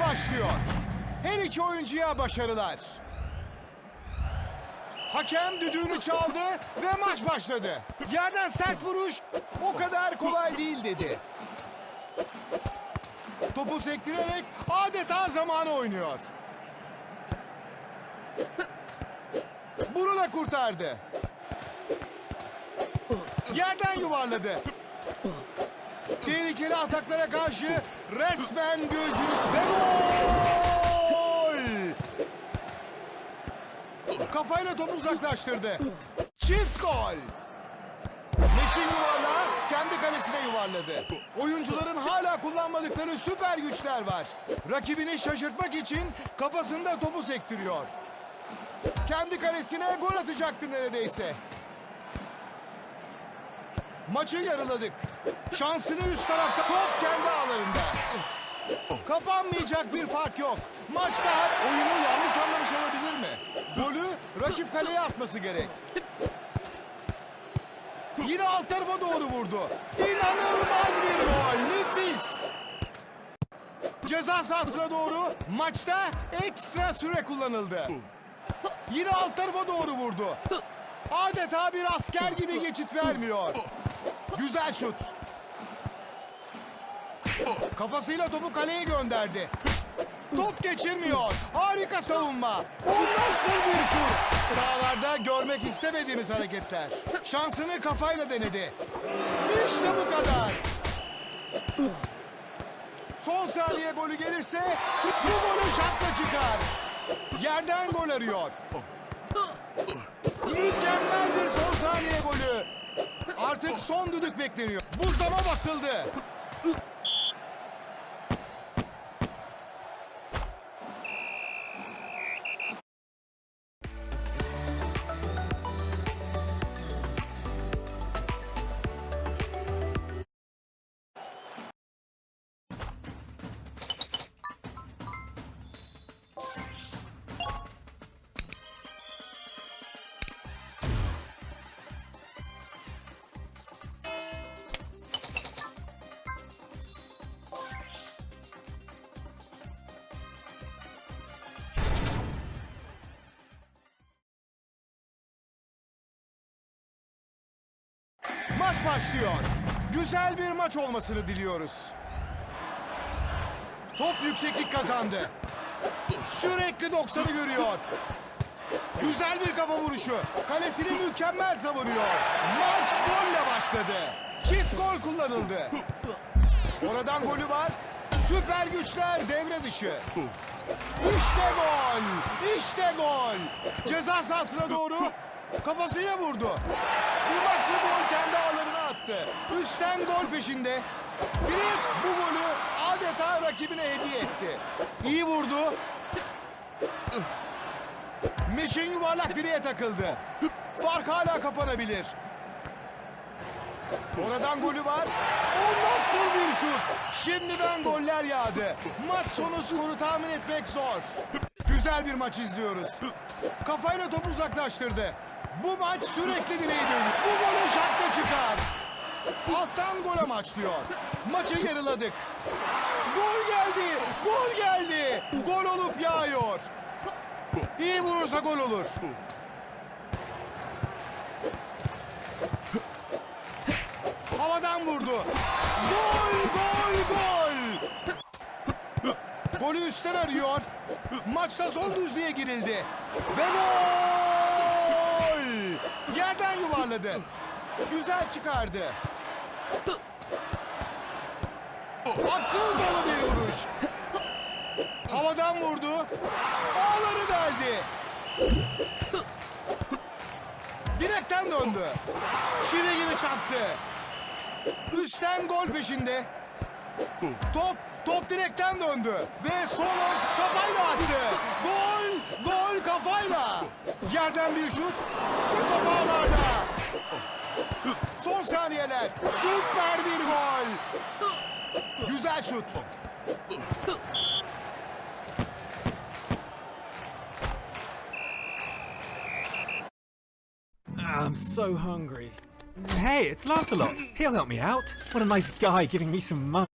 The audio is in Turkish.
başlıyor. Her iki oyuncuya başarılar. Hakem düdüğünü çaldı ve maç başladı. Yerden sert vuruş o kadar kolay değil dedi. Topu sektirerek adeta zamanı oynuyor. Bunu da kurtardı. Yerden yuvarladı. Tehlikeli ataklara karşı resmen gözünü ve gol! Kafayla topu uzaklaştırdı. Çift gol. Meşin yuvarlağı kendi kalesine yuvarladı. Oyuncuların hala kullanmadıkları süper güçler var. Rakibini şaşırtmak için kafasında topu sektiriyor. Kendi kalesine gol atacaktı neredeyse. Maçı yarıladık. Şansını üst tarafta top kendi ağlarında. Kapanmayacak bir fark yok. Maç daha oyunu yanlış anlamış olabilir mi? Golü rakip kaleye atması gerek. Yine alt tarafa doğru vurdu. İnanılmaz bir gol. Nefis. Ceza sahasına doğru maçta ekstra süre kullanıldı. Yine alt tarafa doğru vurdu. Adeta bir asker gibi geçit vermiyor. Güzel şut. Kafasıyla topu kaleye gönderdi. Top geçirmiyor. Harika savunma. Bu nasıl bir şut? Sahalarda görmek istemediğimiz hareketler. Şansını kafayla denedi. İşte bu kadar. Son saniye golü gelirse bu golü şatla çıkar. Yerden gol arıyor. Mükemmel bir son saniye golü. Artık son düdük bekleniyor. Buzlama basıldı. Maç başlıyor. Güzel bir maç olmasını diliyoruz. Top yükseklik kazandı. Sürekli 90'ı görüyor. Güzel bir kafa vuruşu. Kalesini mükemmel savunuyor. Maç golle başladı. Çift gol kullanıldı. Oradan golü var. Süper güçler devre dışı. İşte gol. İşte gol. Ceza sahasına doğru kafasıyla vurdu. Bu nasıl gol kendi ağlarına attı. Üstten gol peşinde. Direkt bu golü adeta rakibine hediye etti. İyi vurdu. Meşin yuvarlak direğe takıldı. Fark hala kapanabilir. Oradan golü var. O nasıl bir şut? Şimdiden goller yağdı. Maç sonu skoru tahmin etmek zor. Güzel bir maç izliyoruz. Kafayla topu uzaklaştırdı. Bu maç sürekli direğe dönüyor. Bu golü şapka çıkar. Alttan gol amaçlıyor. Maçı yarıladık. Gol geldi. Gol geldi. Gol olup yağıyor. İyi vurursa gol olur. Havadan vurdu. Gol, gol, gol. Golü üstten arıyor. Maçta son düzlüğe girildi. Ve gol! Yerden yuvarladı. Güzel çıkardı. Akıl dolu bir vuruş. Havadan vurdu. Ağları deldi. Direkten döndü. Çivi gibi çarptı. Üstten gol peşinde. Top, top direkten döndü. Ve az kafayla attı. Gol, gol kafayla. Yerden bir şut ve top saniyeler. Süper bir gol. Güzel şut. I'm so hungry. Hey, it's Lancelot. He'll help me out. What a nice guy giving me some money.